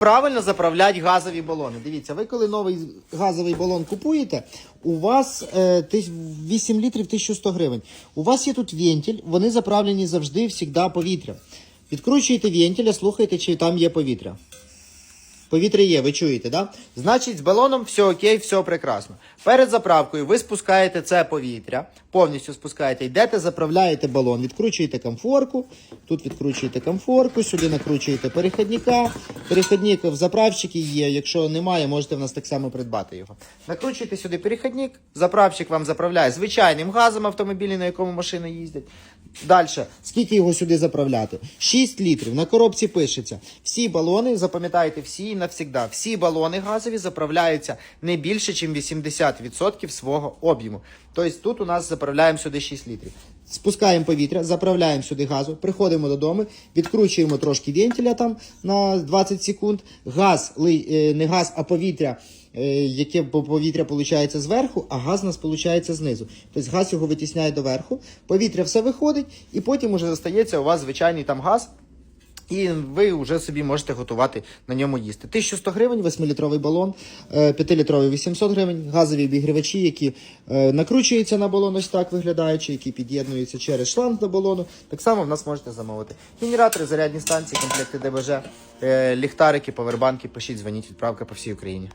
Правильно заправляти газові балони. Дивіться, ви коли новий газовий балон купуєте, у вас е, тис- 8 літрів 1100 гривень. У вас є тут вентиль, вони заправлені завжди, завжди повітря. Відкручуєте вентиля, слухайте, чи там є повітря. Повітря є, ви чуєте, да? Значить, з балоном все окей, все прекрасно. Перед заправкою ви спускаєте це повітря, повністю спускаєте, йдете, заправляєте балон, відкручуєте комфорку, тут відкручуєте комфорку, сюди накручуєте перехідника. Перехідник в заправщики є. Якщо немає, можете в нас так само придбати його. Накручуєте сюди перехідник, заправщик вам заправляє звичайним газом автомобілі, на якому машини їздять. Далі, скільки його сюди заправляти? 6 літрів. На коробці пишеться. Всі балони, запам'ятайте, всі навсігда. Всі балони газові заправляються не більше, ніж 80% свого об'єму. Тобто тут у нас заправляємо сюди 6 літрів. Спускаємо повітря, заправляємо сюди газу, приходимо додому, відкручуємо трошки вентиля там на 20 секунд. Газ, е, не газ, а повітря е, яке повітря получається зверху, а газ у нас получається знизу. Тобто газ його витісняє доверху, повітря все виходить, і потім уже застається у вас звичайний там газ. І ви вже собі можете готувати на ньому їсти. 1100 гривень, 8-літровий балон, 5-літровий 800 гривень, газові обігрівачі, які е, накручуються на балон, ось так виглядаючи, які під'єднуються через шланг до балону. Так само в нас можете замовити. Генератори, зарядні станції, комплекти ДБЖ, е, ліхтарики, повербанки, пишіть, дзвоніть, відправка по всій Україні.